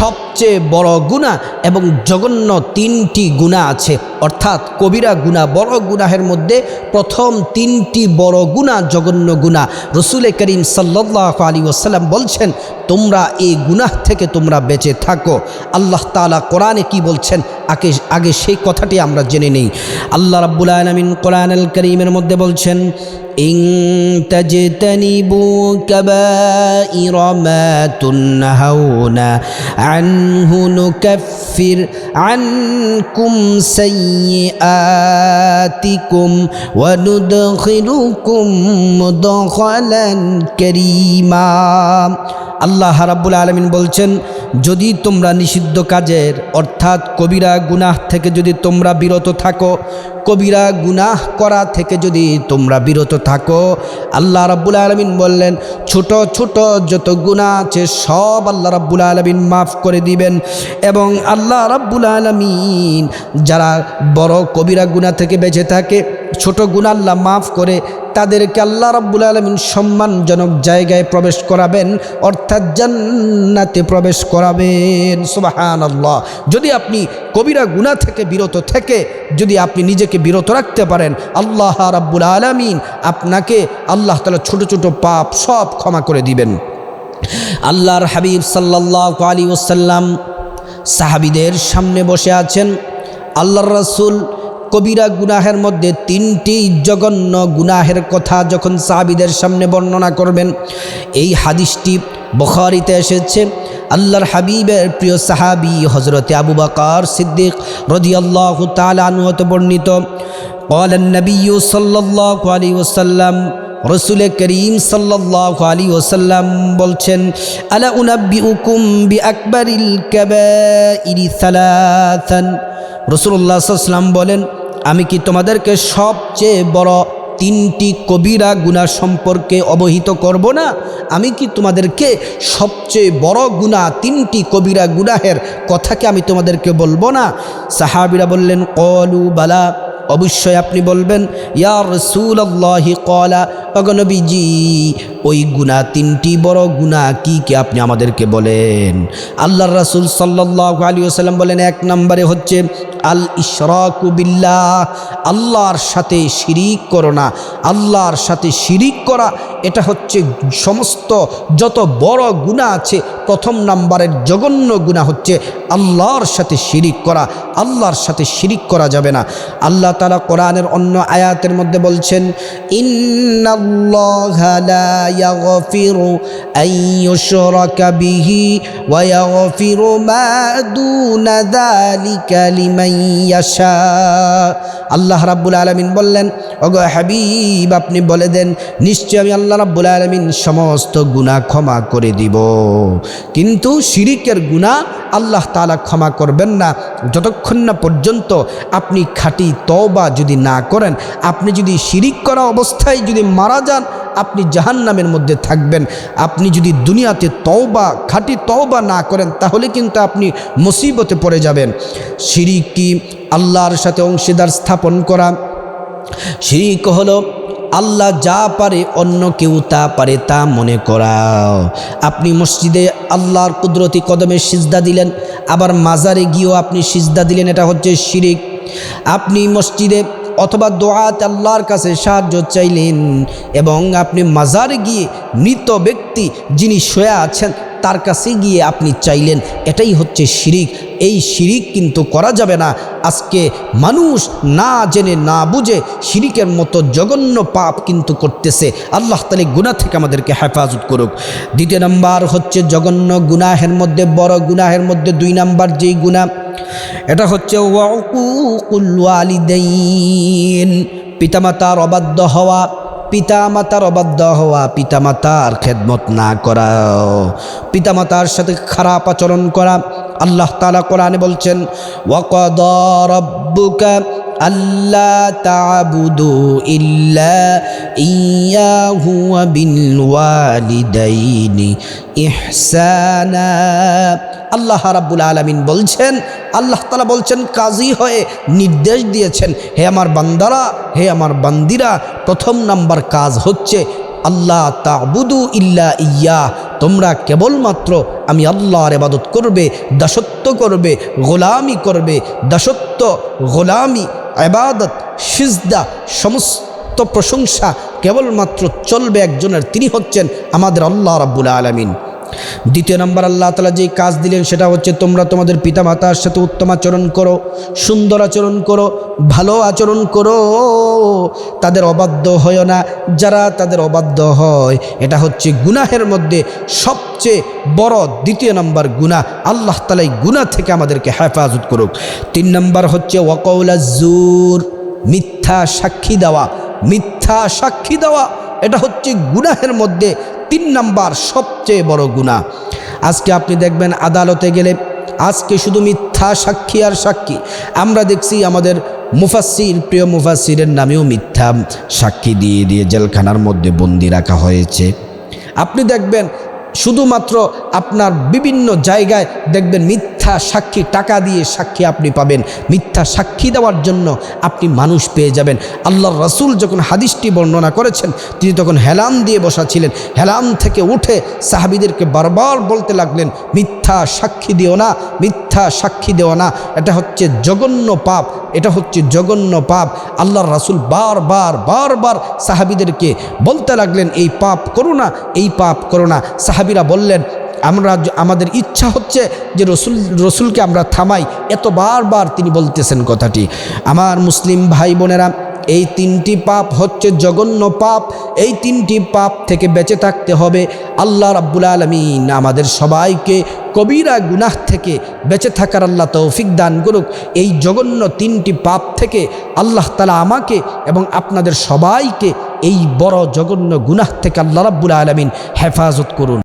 সব সবচেয়ে বড় গুণা এবং জঘন্য তিনটি গুণা আছে অর্থাৎ কবিরা গুণা বড় গুনাহের মধ্যে প্রথম তিনটি বড় গুণা জঘন্য গুণা রসুল করিম সাল্লাহ আলী ওসাল্লাম বলছেন তোমরা এই গুনাহ থেকে তোমরা বেঁচে থাকো আল্লাহ তালা কোরআনে কি বলছেন আগে আগে সেই কথাটি আমরা জেনে নেই আল্লাহ রাব্বুল আলমিন কোরআন আল করিমের মধ্যে বলছেন إن تجتنبوا كبائر ما تنهون عنه نكفر عنكم سيئاتكم وندخلكم مدخلا كريما আল্লাহ রাব্বুল আলমিন বলছেন যদি তোমরা নিষিদ্ধ কাজের, অর্থাৎ কবিরা গুনাহ থেকে যদি তোমরা বিরত থাকো, কবিরা গুনাহ করা থেকে যদি তোমরা বিরত থাকো, আল্লাহ রাব্বুল আলমিন বললেন, ছোট ছোট যত গুণা আছে, সব আল্লাহ রাব্বুল আলমিন মাফ করে দিবেন। এবং আল্লাহ রাব্বুল আলমিন যারা বড় কবিরা গুনাহ থেকে বেঁচে থাকে ছোট গুণা আল্লাহ মাফ করে তাদেরকে আল্লাহ রাব্বুল আলমিন সম্মানজনক জায়গায় প্রবেশ করাবেন, অর্থাৎ জান্নাতে প্রবেশ করাবেন। সুবাহান আল্লাহ যদি আপনি কবিরা গুণা থেকে বিরত থেকে, যদি আপনি নিজেকে বিরত রাখতে পারেন, আল্লাহ রাব্বুল আলমিন আপনাকে আল্লাহ তালা ছোট ছোট পাপ সব ক্ষমা করে দিবেন। আল্লাহর হাবিব সাল্লাহ আলী ওসাল্লাম সাহাবিদের সামনে বসে আছেন। আল্লাহর রসুল কবিরা গুনাহের মধ্যে তিনটি জঘন্য গুনাহের কথা যখন সাহাবিদের সামনে বর্ণনা করবেন এই হাদিসটি বখারিতে এসেছে আল্লাহর হাবিবের প্রিয় সাহাবি হজরতে আবু বাকার সিদ্দিক রদিয়াল্লাহ তালানুহত বর্ণিত قال النبي صلى الله عليه وسلم রসুল করিম সাল্লাহ আলী ওসাল্লাম বলছেন আলা উনাব্বি উকুম বি আকবরিল কাবাইরি সালাথান রসুল্লাহ সাল্লাম বলেন আমি কি তোমাদেরকে সবচেয়ে বড় তিনটি কবিরা গুণা সম্পর্কে অবহিত করব না? আমি কি তোমাদেরকে সবচেয়ে বড় গুণা তিনটি কবিরা গুনাহের কথাকে আমি তোমাদেরকে বলব না? সাহাবিরা বললেন, কলু বালা। অবশ্যই আপনি বলবেন, ইয়া রসুল আল্লাহি কলা অগনবীজি ওই গুণা তিনটি বড় গুণা কি কি আপনি আমাদেরকে বলেন? আল্লাহর রাসুল সাল্লাহ আলী আসাল্লাম বলেন, এক নম্বরে হচ্ছে, আল ইশরাকু বিল্লাহ, আল্লাহর সাথে শিরিক করো না। আল্লাহর সাথে শিরিক করা, এটা হচ্ছে সমস্ত যত বড় গুণা আছে, প্রথম নাম্বারের জঘন্য গুণা হচ্ছে আল্লাহর সাথে শিরিক করা। আল্লাহর সাথে শিরিক করা যাবে না। আল্লাহ তালা কোরআনের অন্য আয়াতের মধ্যে বলছেন আল্লাহ রাব্বুল আলমিন বললেন, ওগো হাবিব, আপনি বলে দেন নিশ্চয় আমি আল্লাহ রাব্বুল আলমিন সমস্ত গুণা ক্ষমা করে দিব। কিন্তু শিরিকের গুণা আল্লাহ তালা ক্ষমা করবেন না। যতক্ষণ না পর্যন্ত আপনি খাঁটি তওবা যদি না করেন, আপনি যদি শিরিক করা অবস্থায় যদি মারা যান আপনি জাহান নামের মধ্যে থাকবেন। আপনি যদি দুনিয়াতে তওবা, খাঁটি তওবা না করেন, তাহলে কিন্তু আপনি মুসিবতে পড়ে যাবেন। শিরিক কি আল্লাহর সাথে অংশীদার স্থাপন করা। শিরিক হলো আল্লাহ যা পারে, অন্য কেউ তা পারে তা মনে করা। আপনি মসজিদে আল্লাহর কুদরতি কদমে সিজদা দিলেন, আবার মাজারে গিয়েও আপনি সিজদা দিলেন, এটা হচ্ছে শিরিক। আপনি মসজিদে অথবা দোয়াত আল্লাহর কাছে সাহায্য চাইলেন এবং আপনি মাজার গিয়ে মৃত ব্যক্তি যিনি শোয়া আছেন, তার কাছে গিয়ে আপনি চাইলেন। এটাই হচ্ছে শিরিক। এই শিরিক কিন্তু করা যাবে না। আজকে মানুষ না জেনে, না বুঝে শিরিকের মতো জঘন্য পাপ কিন্তু করতেছে। আল্লাহ তালি গুনাহ থেকে আমাদেরকে হেফাজত করুক। দ্বিতীয় নাম্বার হচ্ছে জঘন্য গুনাহের মধ্যে, বড় গুনাহের মধ্যে দুই নাম্বার যেই গুনাহ, এটা হচ্ছে ওয়ালিদাইন। পিতামাতার অবাধ্য হওয়া, পিতামাতার অবাধ্য হওয়া, পিতামাতার খেদমত না করা, পিতামাতার সাথে খারাপ আচরণ করা আল্লাহ তালা কোরআনে বলছেন, ওয়াকদ রব্বুকা আল্লাহ তাবুদু ইল্লা আল্লাহ বলছেন, আল্লাহ তালা বলছেন, কাজী হয়ে নির্দেশ দিয়েছেন, হে আমার বান্দারা, হে আমার বান্দিরা, প্রথম নাম্বার কাজ হচ্ছে আল্লাহ তাবুদু ইল্লা ইয়া তোমরা কেবলমাত্র আমি আল্লাহর এবাদত করবে, দাসত্ব করবে, গোলামি করবে, দাসত্ব, গোলামি আবাদত সিজদা, সমস্ত প্রশংসা কেবলমাত্র চলবে একজনের, তিনি হচ্ছেন আমাদের আল্লাহ রাব্বুল আলমিন। দ্বিতীয় নম্বর, আল্লাহ তালা যে কাজ দিলেন সেটা হচ্ছে তোমরা তোমাদের পিতামাতার সাথে উত্তম আচরণ করো, সুন্দর আচরণ করো ভালো আচরণ করো। তাদের অবাধ্য হয় না। যারা তাদের অবাধ্য হয়, এটা হচ্ছে গুনাহের মধ্যে সবচেয়ে বড় দ্বিতীয় নম্বর গুণা আল্লাহ তালা এই গুণা থেকে আমাদেরকে হেফাজত করুক। তিন নম্বর হচ্ছে ওয়াকৌলা জুর, মিথ্যা সাক্ষী দেওয়া। মিথ্যা সাক্ষী দেওয়া, এটা হচ্ছে গুনাহের মধ্যে তিন নাম্বার সবচেয়ে বড় গুণা আজকে আপনি দেখবেন আদালতে গেলে আজকে শুধু মিথ্যা সাক্ষী আর সাক্ষী। আমরা দেখছি আমাদের মুফাসির প্রিয় মুফাসিরের নামেও মিথ্যা সাক্ষী দিয়ে দিয়ে জেলখানার মধ্যে বন্দি রাখা হয়েছে। আপনি দেখবেন, শুধুমাত্র আপনার বিভিন্ন জায়গায় দেখবেন মিথ্যা সাক্ষী, টাকা দিয়ে সাক্ষী আপনি পাবেন। মিথ্যা সাক্ষী দেওয়ার জন্য আপনি মানুষ পেয়ে যাবেন। আল্লাহর রসুল যখন হাদিসটি বর্ণনা করেছেন, তিনি তখন হেলাম দিয়ে বসা ছিলেন। হেলাম থেকে উঠে সাহাবিদেরকে বারবার বলতে লাগলেন, মিথ্যা সাক্ষী দিও না, মিথ্যা সাক্ষী দেও না। এটা হচ্ছে জঘন্য পাপ, এটা হচ্ছে জঘন্য পাপ। আল্লাহর রাসুল বারবার বারবার সাহাবিদেরকে বলতে লাগলেন, এই পাপ করো না, এই পাপ করো না। সাহাবিরা বললেন আমরা আমাদের ইচ্ছা হচ্ছে যে রসুল, রসুলকে আমরা থামাই। এত বারবার তিনি বলতেছেন কথাটি। আমার মুসলিম ভাই বোনেরা, এই তিনটি পাপ হচ্ছে জঘন্য পাপ। এই তিনটি পাপ থেকে বেঁচে থাকতে হবে। আল্লাহ রাব্বুল আলমিন আমাদের সবাইকে কবিরা গুনাহ থেকে বেঁচে থাকার আল্লাহ তৌফিক দান করুক। এই জঘন্য তিনটি পাপ থেকে আল্লাহ তালা আমাকে এবং আপনাদের সবাইকে এই বড় জঘন্য গুনাহ থেকে আল্লাহ রাব্বুল আলমিন হেফাজত করুন।